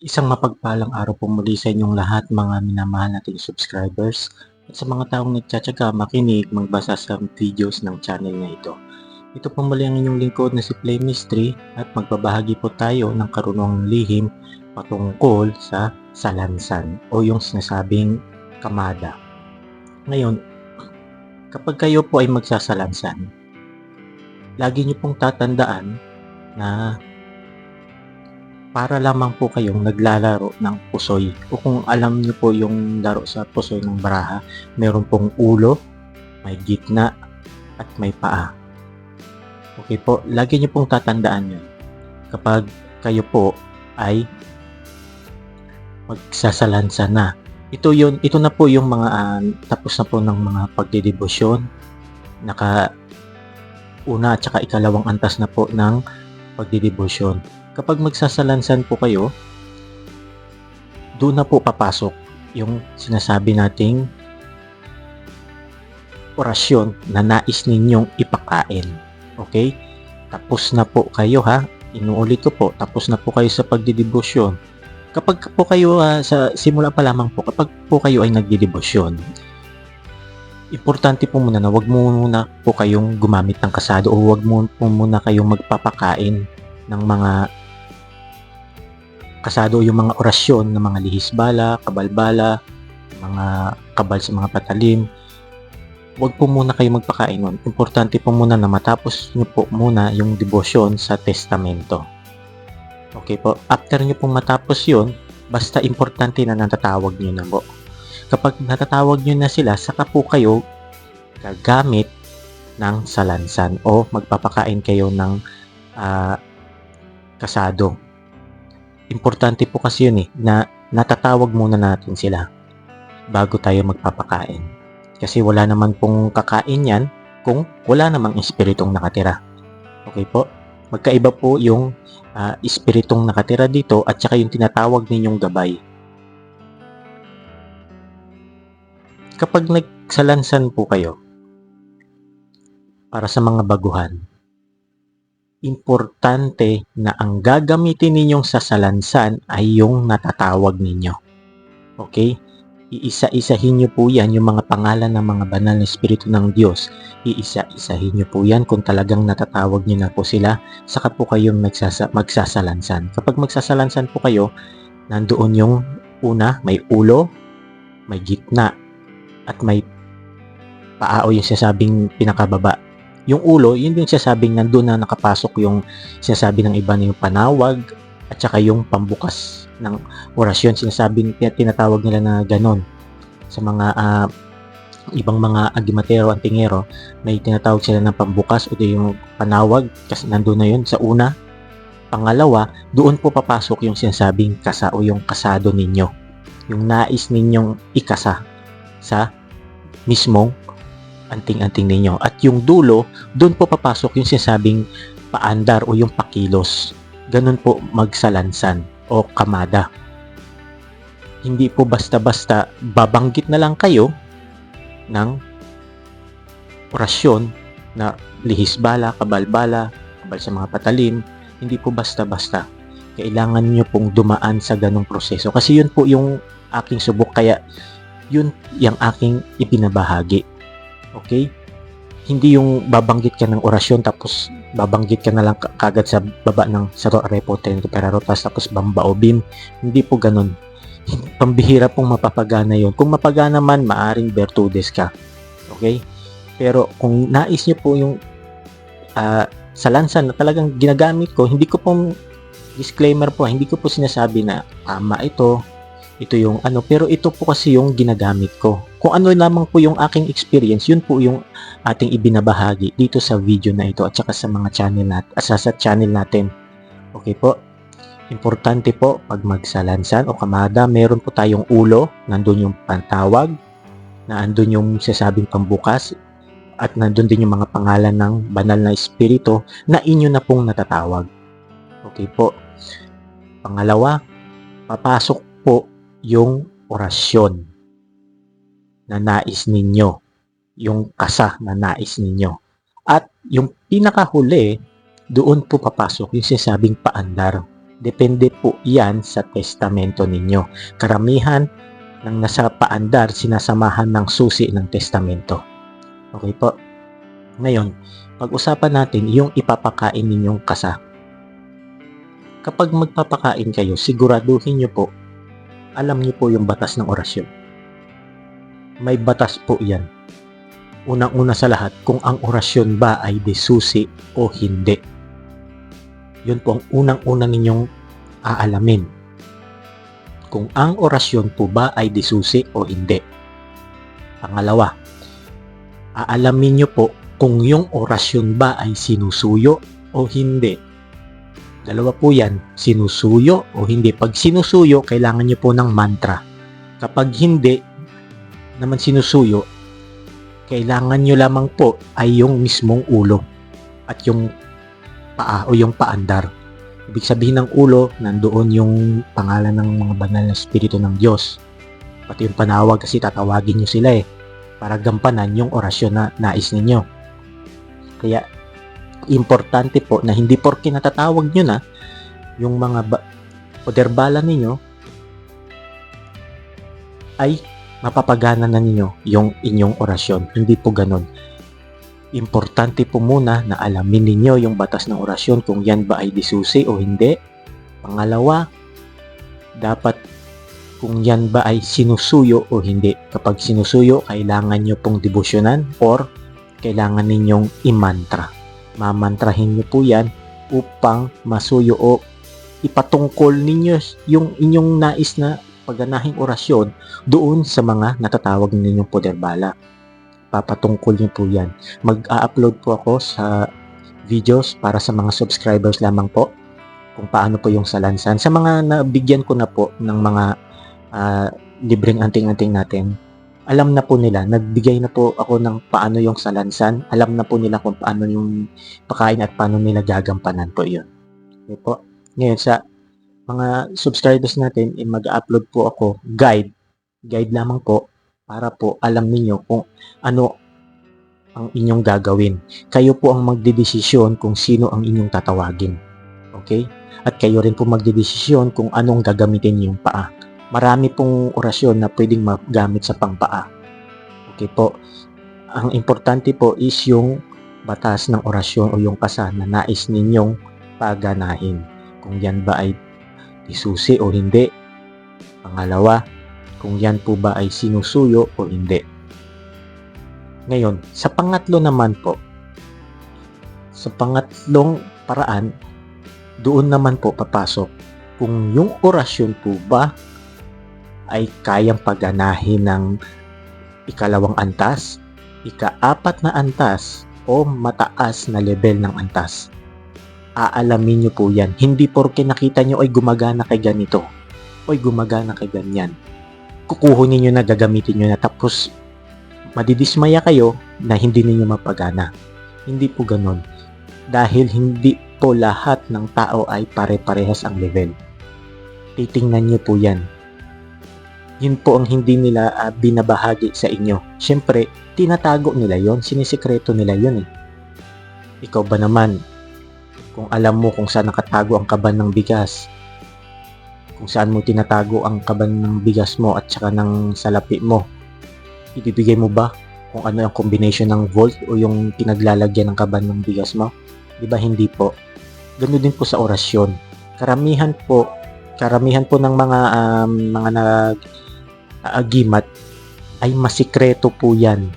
Isang mapagpalang araw po muli sa inyong lahat mga minamahal nating subscribers at sa mga taong nagtsatsaga makinig magbasa sa videos ng channel na ito. Ito po muli ang inyong lingkod na si Play Mystery at magbabahagi po tayo ng karunong lihim patungkol sa salansan o yung sinasabing kamada. Ngayon, kapag kayo po ay magsasalansan, lagi niyo pong tatandaan na para lamang po kayong naglalaro ng pusoy. O kung alam niyo po yung laro sa pusoy ng baraha, meron pong ulo, may gitna, at may paa. Okay po, lagi niyo pong tatandaan yun. Kapag kayo po ay magsasalansa na. Ito yun, ito na po yung mga uh, tapos na po ng mga pagdedebosyon. Naka una at saka ikalawang antas na po ng pagdedebosyon kapag magsasalansan po kayo, doon na po papasok yung sinasabi nating orasyon na nais ninyong ipakain. Okay? Tapos na po kayo ha. Inuulit ko po, tapos na po kayo sa pagdidebosyon. Kapag po kayo uh, sa simula pa lamang po, kapag po kayo ay nagdidebosyon, importante po muna na wag muna po kayong gumamit ng kasado o wag mo po muna kayong magpapakain ng mga kasado yung mga orasyon ng mga lihisbala, kabalbala, mga kabal sa mga patalim. Huwag po muna kayo magpakain nun. Importante po muna na matapos nyo po muna yung devotion sa testamento. Okay po. After nyo pong matapos yun, basta importante na natatawag nyo na po. Kapag natatawag nyo na sila, saka po kayo gagamit ng salansan o magpapakain kayo ng uh, kasado Importante po kasi yun eh, na natatawag muna natin sila bago tayo magpapakain. Kasi wala naman pong kakain yan kung wala namang espiritong nakatira. Okay po? Magkaiba po yung uh, espiritong nakatira dito at saka yung tinatawag ninyong gabay. Kapag nagsalansan po kayo para sa mga baguhan, importante na ang gagamitin ninyong sasalansan ay yung natatawag ninyo. Okay? Iisa-isahin nyo po yan, yung mga pangalan ng mga banal na espiritu ng Diyos. Iisa-isahin nyo po yan kung talagang natatawag nyo na po sila, saka po kayong magsasa- magsasalansan. Kapag magsasalansan po kayo, nandoon yung una, may ulo, may gitna, at may paa o yung sasabing pinakababa yung ulo, yun yung sinasabing nandun na nakapasok yung sinasabi ng iba na yung panawag at saka yung pambukas ng orasyon. Sinasabi, tinatawag nila na ganon sa mga uh, ibang mga agimatero, antingero, may tinatawag sila ng pambukas o yung panawag kasi nandun na yun sa una. Pangalawa, doon po papasok yung sinasabing kasa o yung kasado ninyo. Yung nais ninyong ikasa sa mismong anting-anting ninyo. At yung dulo, doon po papasok yung sinasabing paandar o yung pakilos. Ganun po magsalansan o kamada. Hindi po basta-basta babanggit na lang kayo ng orasyon na lihisbala, kabalbala, kabal sa mga patalim. Hindi po basta-basta. Kailangan nyo pong dumaan sa ganong proseso. Kasi yun po yung aking subok. Kaya yun yung aking ipinabahagi Okay? Hindi yung babanggit ka ng orasyon tapos babanggit ka na lang kagad sa baba ng sa repo tento perarotas tapos bamba o bim. Hindi po ganun. Pambihira pong mapapagana yon. Kung mapagana man, maaring Bertudes ka. Okay? Pero kung nais niyo po yung uh, sa lansan na talagang ginagamit ko, hindi ko pong disclaimer po, hindi ko po sinasabi na tama ito, ito yung ano, pero ito po kasi yung ginagamit ko. Kung ano lamang po yung aking experience, yun po yung ating ibinabahagi dito sa video na ito at saka sa mga channel natin, sa, sa channel natin. Okay po? Importante po pag magsalansan o kamada, meron po tayong ulo, nandun yung pantawag, na andun yung sasabing pambukas, at nandun din yung mga pangalan ng banal na espiritu na inyo na pong natatawag. Okay po. Pangalawa, papasok po yung orasyon na nais ninyo, yung kasa na nais ninyo. At yung pinakahuli, doon po papasok yung sinasabing paandar. Depende po yan sa testamento ninyo. Karamihan ng nasa paandar, sinasamahan ng susi ng testamento. Okay po? Ngayon, pag-usapan natin yung ipapakain ninyong kasa. Kapag magpapakain kayo, siguraduhin nyo po, alam nyo po yung batas ng orasyon. May batas po yan. Unang-una sa lahat, kung ang orasyon ba ay desusi o hindi. Yun po ang unang-una ninyong aalamin. Kung ang orasyon po ba ay desusi o hindi. Pangalawa, aalamin nyo po kung yung orasyon ba ay sinusuyo o hindi. Dalawa po yan, sinusuyo o hindi. Pag sinusuyo, kailangan nyo po ng mantra. Kapag hindi naman sinusuyo, kailangan nyo lamang po ay yung mismong ulo at yung paa o yung paandar. Ibig sabihin ng ulo, nandoon yung pangalan ng mga banal na spirito ng Diyos. Pati yung panawag kasi tatawagin nyo sila eh para gampanan yung orasyon na nais ninyo. Kaya importante po na hindi porke natatawag nyo na yung mga ba- poder bala ninyo ay mapapagana na ninyo yung inyong orasyon. Hindi po ganun. Importante po muna na alamin ninyo yung batas ng orasyon kung yan ba ay disusi o hindi. Pangalawa, dapat kung yan ba ay sinusuyo o hindi. Kapag sinusuyo, kailangan nyo pong debosyonan or kailangan ninyong imantra. Mamantrahin nyo po yan upang masuyo o ipatungkol ninyo yung inyong nais na pagganahing orasyon doon sa mga natatawag ninyong poder bala. Papatungkol niyo po yan. Mag-a-upload po ako sa videos para sa mga subscribers lamang po kung paano po yung salansan. Sa mga nabigyan ko na po ng mga uh, libreng anting-anting natin, alam na po nila, nagbigay na po ako ng paano yung salansan, alam na po nila kung paano yung pakain at paano nila gagampanan po yun. Okay po. Ngayon sa mga subscribers natin, eh, mag-upload po ako guide. Guide lamang po para po alam niyo kung ano ang inyong gagawin. Kayo po ang magdedesisyon kung sino ang inyong tatawagin. Okay? At kayo rin po magdedesisyon kung anong gagamitin yung paa marami pong orasyon na pwedeng magamit sa pangpaa. Okay po. Ang importante po is yung batas ng orasyon o yung kasa na nais ninyong paganahin. Kung yan ba ay isusi o hindi. Pangalawa, kung yan po ba ay sinusuyo o hindi. Ngayon, sa pangatlo naman po, sa pangatlong paraan, doon naman po papasok kung yung orasyon po ba ay kayang paganahin ng ikalawang antas, ikaapat na antas, o mataas na level ng antas. Aalamin nyo po yan. Hindi porke nakita nyo ay gumagana kay ganito, o gumagana kay ganyan. Kukuhunin nyo na, gagamitin nyo na, tapos madidismaya kayo na hindi ninyo mapagana. Hindi po ganon. Dahil hindi po lahat ng tao ay pare-parehas ang level. Titingnan nyo po yan yun po ang hindi nila uh, binabahagi sa inyo. Siyempre, tinatago nila yon sinisikreto nila yon eh. Ikaw ba naman, kung alam mo kung saan nakatago ang kaban ng bigas, kung saan mo tinatago ang kaban ng bigas mo at saka ng salapi mo, ibibigay mo ba kung ano ang combination ng volt o yung pinaglalagyan ng kaban ng bigas mo? Di ba hindi po? Ganun din po sa orasyon. Karamihan po, karamihan po ng mga um, mga nag agimat ay masikreto po yan.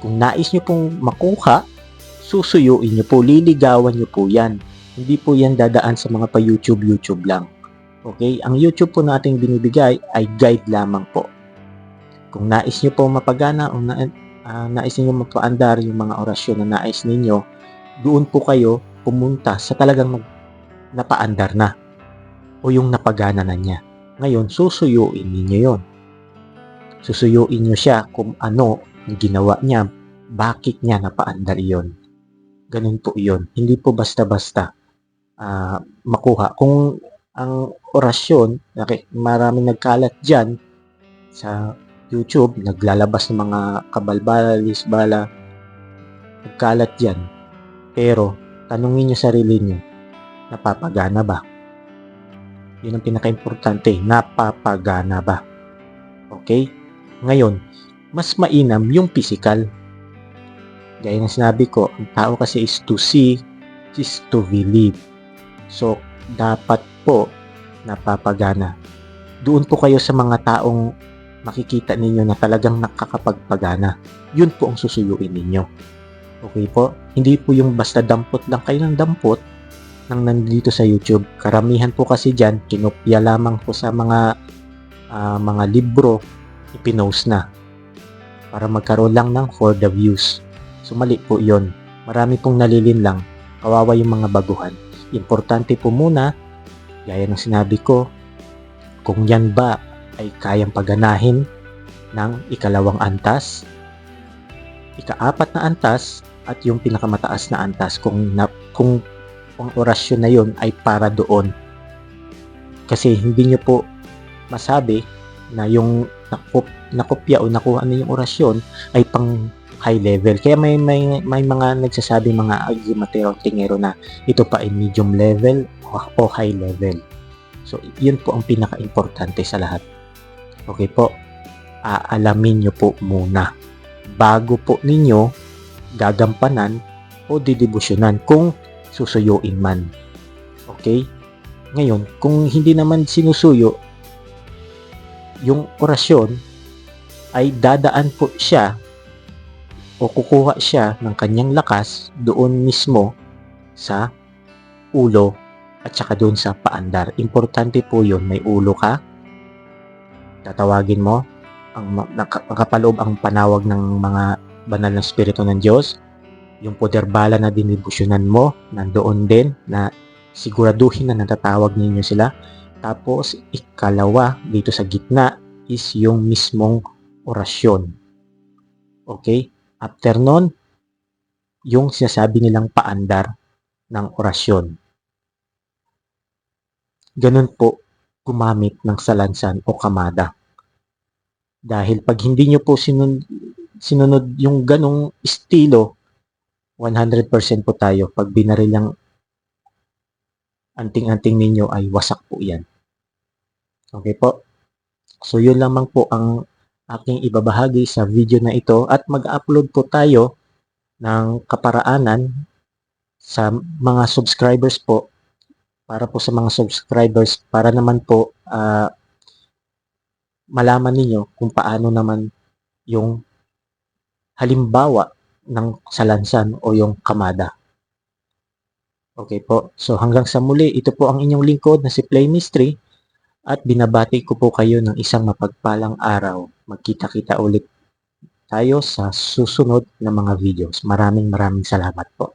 Kung nais nyo pong makuha, susuyuin nyo po, liligawan nyo po yan. Hindi po yan dadaan sa mga pa-YouTube, YouTube lang. Okay? Ang YouTube po nating binibigay ay guide lamang po. Kung nais nyo po mapagana o na, uh, nais nyo mapaandar yung mga orasyon na nais ninyo, doon po kayo pumunta sa talagang nag, napaandar na o yung napagana na niya. Ngayon, susuyuin ninyo yon susuyuin nyo siya kung ano ang ginawa niya, bakit niya napaandar iyon. Ganun po iyon. Hindi po basta-basta uh, makuha. Kung ang orasyon, maraming nagkalat dyan sa YouTube, naglalabas ng mga kabalbala, lisbala, nagkalat dyan. Pero, tanungin nyo sarili nyo, napapagana ba? Yun ang pinaka-importante. Napapagana ba? Okay? Ngayon, mas mainam yung physical. Gaya ng sinabi ko, ang tao kasi is to see is to believe. So, dapat po napapagana. Doon po kayo sa mga taong makikita ninyo na talagang nakakapagpagana. Yun po ang susuyuin ninyo. Okay po? Hindi po yung basta dampot lang kayo ng dampot nang nandito sa YouTube. Karamihan po kasi dyan, kinopya lamang po sa mga ah, mga libro, ipinost na para magkaroon lang ng for the views. So po yon. Marami pong nalilin lang. Kawawa yung mga baguhan. Importante po muna, gaya ng sinabi ko, kung yan ba ay kayang paganahin ng ikalawang antas, ikaapat na antas, at yung pinakamataas na antas kung, na, kung ang orasyon na yun ay para doon. Kasi hindi nyo po masabi na yung nakup, nakopya o nakuha na yung orasyon ay pang high level. Kaya may may may mga nagsasabi mga agrimatero tingero na ito pa ay medium level o, o high level. So, yun po ang pinaka-importante sa lahat. Okay po, aalamin nyo po muna bago po ninyo gagampanan o didibusyonan kung susuyuin man. Okay? Ngayon, kung hindi naman sinusuyo, yung orasyon ay dadaan po siya o kukuha siya ng kanyang lakas doon mismo sa ulo at saka doon sa paandar. Importante po yun, may ulo ka, tatawagin mo, ang nakapaloob ang panawag ng mga banal na spirito ng Diyos, yung poder bala na dinibusyonan mo, nandoon din na siguraduhin na natatawag ninyo sila. Tapos, ikalawa, dito sa gitna, is yung mismong orasyon. Okay? After nun, yung sinasabi nilang paandar ng orasyon. Ganun po gumamit ng salansan o kamada. Dahil pag hindi nyo po sinun- sinunod yung ganong estilo, 100% po tayo. Pag binaril ang anting-anting ninyo ay wasak po yan. Okay po? So yun lamang po ang aking ibabahagi sa video na ito at mag-upload po tayo ng kaparaanan sa mga subscribers po para po sa mga subscribers para naman po ah, malaman ninyo kung paano naman yung halimbawa ng salansan o yung kamada. Okay po. So hanggang sa muli, ito po ang inyong lingkod na si Play Mystery at binabati ko po kayo ng isang mapagpalang araw. Magkita-kita ulit tayo sa susunod na mga videos. Maraming maraming salamat po.